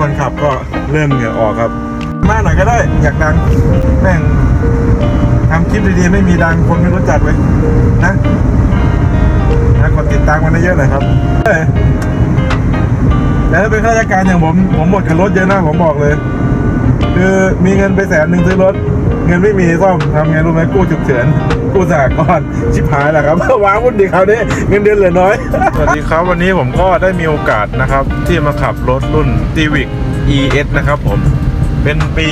คนขับก็เริ่มเหงื่อออกครับ มาหน่อยก็ได้ อยากดังแม่งทำคลิปดีๆไม่มีดังคนไม่รู้จักเว้ยนะนะกดติดตามกันเยอะๆหน่อยครับเอ้แต่ถ้าเป็นข้าราชการอย่างผม ผมหมดกับรถเยอะนะผมบอกเลย คือมีเงินไปแสนหนึ่งซื้อรถ เงินไม่มีซ่อมทำไงรู้ไหมกู้ฉุกเฉิน กู้สหกรณ์ชิบหายแหละครับว้าวุ่นดีคราวนี้เงินเดือนเหลือน้อย สวัสดีครับวันนี้ผมก็ได้มีโอกาสนะครับ ที่มาขับรถรุ่น Civic ES นะครับผมเป็นปี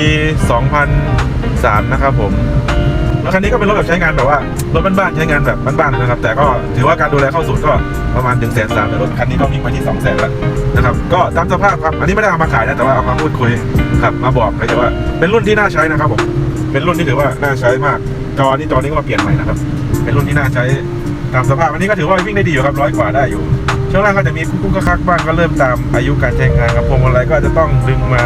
2003 นะครับผมรถคันนี้ก็เป็นรถแบบใช้งานแบบว่ารถบ้านๆใช้งานแบบบ้านๆนะครับ แต่ก็ถือว่าการดูแลเข้าศูนย์ก็ประมาณถึงแสนสามแต่รถคันนี้ก็วิ่งไปที่2 0 0 0 0แล้วนะครับก็ตามสภาพครับอันนี้ไม่ได้เอามาขายนะแต่ว่าเอามาพูดคุยครับมาบอกเลยแต่ว่าเป็นรุ่นที่น่าใช้นะครับผมเป็นรุ่นที่ถือว่าน่าใช้มาก จอนี่จอนี้ก็มาเปลี่ยนใหม่นะครับ เป็นรุ่นที่น่าใช้ตามสภาพอันนี้ก็ถือว่าวิ่งได้ดีอยู่ครับร้อยกว่าได้อยู่ช่วงล่างก็จะมีกุ๊กๆคักบ้างก็เริ่มตามอายุการใช้งานครับพวงมาลัยก็จะต้องดึงมา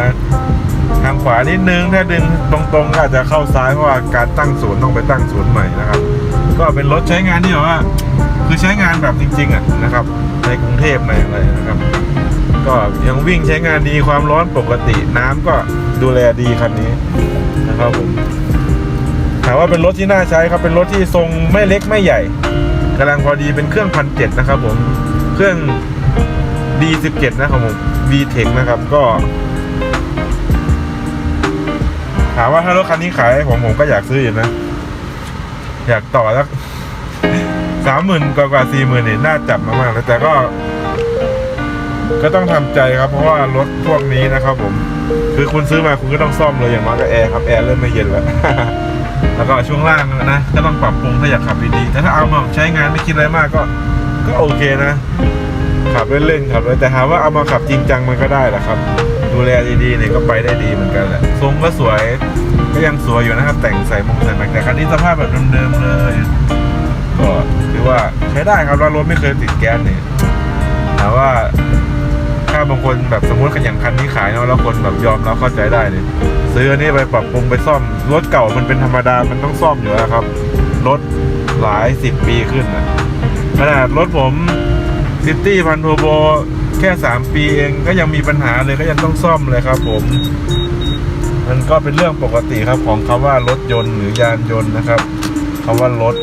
ทางขวานิดนึงถ้าดึงตรงๆก็อาจจะเข้าซ้ายเพราะว่าการตั้งศูนย์ต้องไปตั้งศูนย์ใหม่นะครับ ก็เป็นรถใช้งานที่แบบว่า คือใช้งานแบบจริงๆอะนะครับ ในกรุงเทพในอะไรนะครับ ก็ยังวิ่งใช้งานดีความร้อนปกติน้ำก็ดูแลดีคันนี้นะครับผม ถามว่าเป็นรถที่น่าใช้ครับเป็นรถที่ทรงไม่เล็กไม่ใหญ่กำลังพอดีเป็นเครื่องพันเจ็ดนะครับผมเครื่อง D17 นะครับผม VTEC นะครับก็ ถามว่าถ้ารถคันนี้ขายผมผมก็อยากซื้ออยู่นะ อยากต่อสักสามหมื่นกว่ากว่าสี่หมื่นเนี่ยน่าจับมากๆแล้วแต่ก็ ก็ต้องทำใจครับเพราะว่ารถพวกนี้นะครับผม คือคุณซื้อมาคุณก็ต้องซ่อมเลยอย่างน้อยก็แอร์ครับแอร์เริ่มไม่เย็นแล้ว แล้วก็ช่วงล่างนะก็ต้องปรับปรุงถ้าอยากขับดีๆแต่ถ้าเอามาใช้งานไม่คิดอะไรมากก็ ก็โอเคนะ ขับเล่นๆขับเลยแต่ถาว่าเอามาขับจริงจังมันก็ได้แหละครับ ดูแลดีๆเนี่ยก็ไปได้ดีเหมือนกันแหละทรงก็สวยก็ยังสวยอยู่นะครับ แต่งใส่มงใส่แม็กแต่คันนี้สภาพแบบเดิมๆเลยก็ถือว่าใช้ได้ครับแล้วรถไม่เคยติดแก๊สเนี่ยถามว่าถ้าบางคนแบบสมมติกันอย่างคันนี้ขายเนาะแล้วคนแบบยอมแล้วเข้าใจได้เนี่ย ซื้ออันนี้ไปปรับปรุงไปซ่อมรถเก่ามันเป็นธรรมดามันต้องซ่อมอยู่แล้วครับรถหลายสิบปีขึ้นนะขนาดรถผมซิตี้พันโทโบแค่ 3 ปีเองก็ยังมีปัญหาเลยก็ยังต้องซ่อมเลยครับผม มันก็เป็นเรื่องปกติครับของคำว่ารถยนต์หรือยานยนต์นะครับคำว่ารถ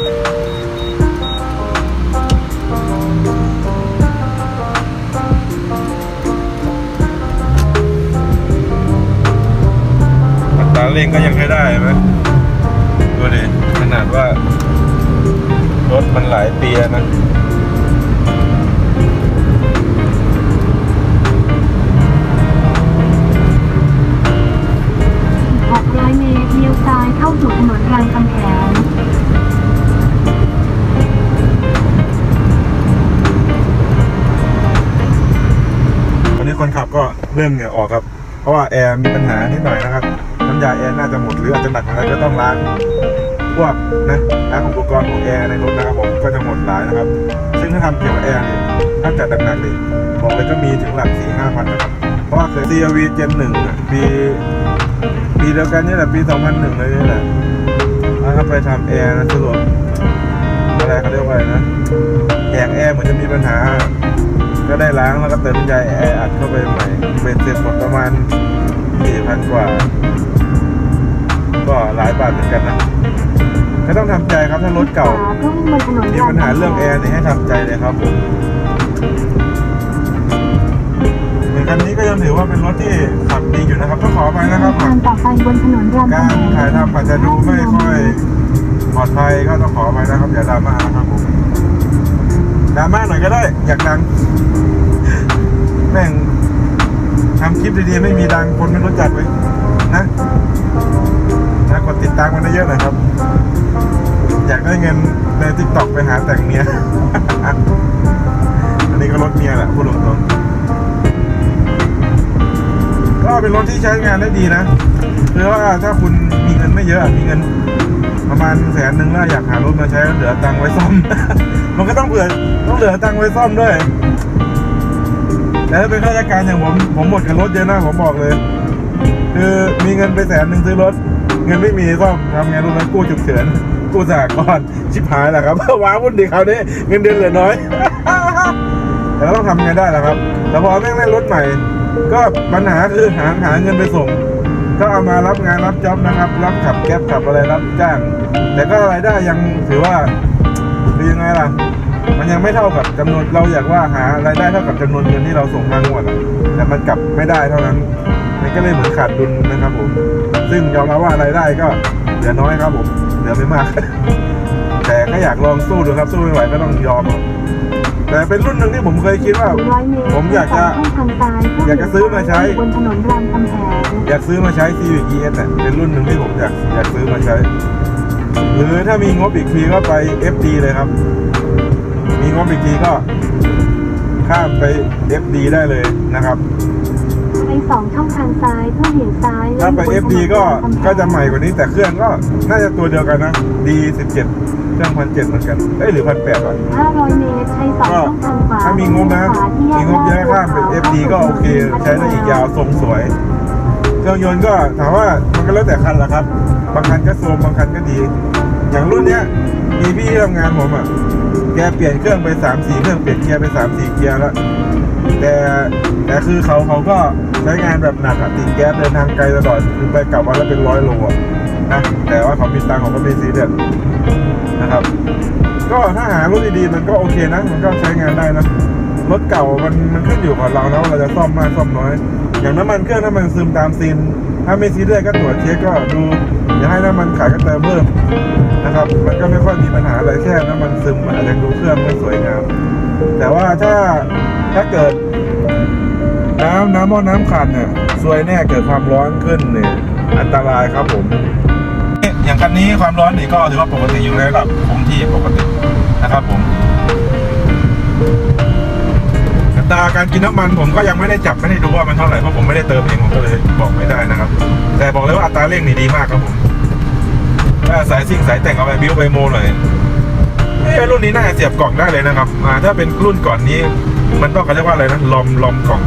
เร่งก็ยังใช้ได้ไหมดูดิขนาดว่า รถมันหลายปีแล้วนะ600เมตรเลี้ยวซ้ายเข้าสู่ถนนรามคำแหงตอนนี้คนขับก็เริ่มเหงื่อออกครับ เพราะว่าแอร์มีปัญหานิดหน่อยนะครับน้ำยาแอร์น่าจะหมดหรืออาจจะหนักอะไรก็ต้องล้างพวกนะล้างอุปกรณ์ของแอร์ในรถนะครับผมก็จะหมดหลายนะครับ ซึ่งถ้าทำเกี่ยวกับแอร์เนี่ยถ้าจัดหนักๆเลยบอกเลยก็มีถึงหลักสี่ห้าพันนะครับเพราะว่าเคย CRV Gen หนึ่งปีปีเดียวกันนี่แหละปี 2001 เลยนี่แหละแล้วก็ไปทำแอร์นะสรุปอะไรเขาเรียกว่าอะไรนะแยงแอร์เหมือนจะมีปัญหา ก็ได้ล้างแล้วก็เติมยาแอร์อัดเข้าไปใหม่ เป็นเสร็จหมดประมาณสี่พันกว่า ก็หลายบาทเหมือนกันนะก็ต้องทำใจครับถ้ารถเก่าขวาเพื่อวิ่งบนถนนมีปัญหาเรื่องแอร์เนี่ยให้ทำใจเลยครับผมในคันนี้ก็ยังถือว่าเป็นรถที่ขับดีอยู่นะครับต้องขอไปนะครับทางต่อไปบนถนนรามการคำแหงถ่ายทำอาจจะดูไม่ค่อยปลอดภัยก็ต้องขอไปนะครับอย่าดราม่านะครับผมดราม่าหน่อยก็ได้อยากดังแม่งทำคลิปดีๆไม่มีดังคนไม่รู้จักเลยนะนะกด ติดตามกันเยอะๆหน่อยครับ อยากได้เงินในทิกตอกไปหาแต่งเมีย อันนี้ก็รถเมียแหละพูดตรงๆก็เป็นรถที่ใช้งานได้ดีนะคือว่าถ้าคุณมีเงินไม่เยอะมีเงินประมาณแสนหนึ่งแล้วอยากหารถมาใช้แล้วเหลือตังค์ไว้ซ่อม มันก็ต้องเผื่อต้องเหลือตังค์ไว้ซ่อมด้วย แต่ถ้าเป็นข้าราชการอย่างผมผมหมดกับรถเยอะนะผมบอกเลย คือมีเงินไปแสนหนึ่งซื้อรถ เงินไม่มีซ่อมทำไงรู้ไหมกู้ฉุกเฉินกู้สหกรณ์ชิบหายแหละครับว้าวุ่นดีคราวนี้เงินเดือนเหลือน้อย แต่ก็ต้องทำไงได้แหละครับ แต่พอแม่งได้รถใหม่ ก็ปัญหาคือหาหาเงินไปส่ง ก็เอามารับงานรับจ็อบนะครับ รับขับแก๊ปขับอะไรรับจ้าง แต่ก็รายได้ยังถือว่าคือยังไงล่ะ มันยังไม่เท่ากับจำนวนเราอยากว่าหารายได้เท่ากับจำนวนเงินที่เราส่งทางงวดแต่มันกลับไม่ได้เท่านั้น มันก็เลยเหมือนขาดดุลนะครับผม ซึ่งยอมรับว่ารายได้ก็เหลือน้อยครับผมเหลือไม่มาก แต่ก็อยากลองสู้ดูครับสู้ไม่ไหวก็ต้องยอม แต่เป็นรุ่นหนึ่งที่ผมเคยคิดว่า ผมอยากจะองทายอยากจะซื้อมาใช้บนถนนรามคำแหงอยากซื้อมาใช้ Civic ES เนี่ยเป็นรุ่นหนึ่งที่ผมอยากอยากซื้อมาใช้ หรือถ้ามีงบอีกทีก็ไป FD เลยครับ มีงบอีกทีก็ข้ามไป FD ได้เลยนะครับ สองช่องทางซ้ายเพื่อเบี่ยงซ้ายถ้าไปบนถนน FD ก็รามคำแหงก็จะใหม่กว่านี้แต่เครื่องก็น่าจะตัวเดียวกันนะ D17 เครื่องพันเจ็ดเหมือนกันเอ้ยหรือพันแปดวะ500เมตรใช้สองช่องทางขวาถ้ามีงบนะขวาที่แยมีกงบเยอะข้ามเป็น FD ก็โอเค ใช้ได้อีกยาวทรงสวย เครื่องยนต์ก็ถามว่ามันก็แล้วแต่คันแหละครับ บางคันก็โซมบางคันก็ดี อย่างรุ่นเนี้ยมีพี่ที่ทำงานผมอะแกเปลี่ยนเครื่องไปสามสี่เครื่องเปลี่ยนเกียร์ไปสามสี่เกียร์แล้ว แต่แต่คือเขาเขาก็ใช้งานแบบหนักอะติดแก๊สเดินทางไกลตลอดคือไปกลับวันละเป็นร้อยโลอะนะแต่ว่าเขามีตังค์เขาก็ไม่ซีเรียสนะครับ ก็ถ้าหารถดีๆมันก็โอเคนะ มันก็ใช้งานได้นะรถเก่ามันมันขึ้นอยู่กับเรานะว่าเราจะซ่อมมากซ่อมน้อย อย่างน้ำมันเครื่องถ้ามันซึมตามซีน ถ้าไม่ซีเรียสก็ตรวจเช็คก็ดูอย่าให้น้ำมันขาดก็เติมเพิ่มนะครับ มันก็ไม่ค่อยมีปัญหาอะไรแค่น้ำมันซึมอาจจะดูเครื่องไม่สวยงามแต่ว่าถ้า ถ้าเกิด น้ำน้ำหม้อน้ำขาดเนี่ยซวยแน่เกิดความร้อนขึ้นเนี่ยอันตรายครับผม อย่างคันนี้ความร้อนนี่ก็ถือว่าปกติอยู่ในระดับคงที่ปกตินะครับผมอัตราการกินน้ำมันผมก็ยังไม่ได้จับไม่ได้ดูว่ามันเท่าไหร่เพราะผมไม่ได้เติมเองผมก็เลยบอกไม่ได้นะครับ แต่บอกเลยว่าอัตราเร่งนี่ดีมากครับผมถ้าสายซิ่งสายแต่งเอาไปบิ้วไปโมหน่อยเอ้ยรุ่นนี้น่าจะเสียบกล่องได้เลยนะครับอ่าถ้าเป็นรุ่นก่อนนี้ มันต้องเขาเรียกว่าอะไรนะลอมลอมกล่อง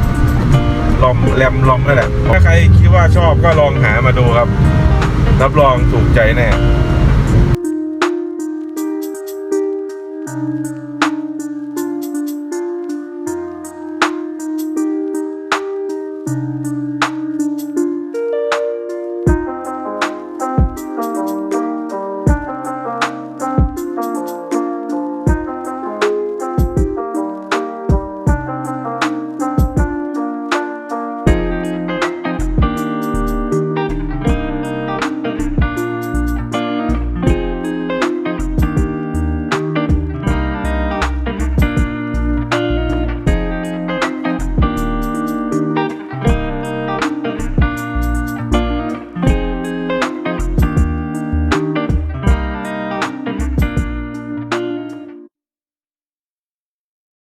ลอมแรมลอมนั่นแหละถ้าใครคิดว่าชอบก็ลองหามาดูครับ รับรองถูกใจแน่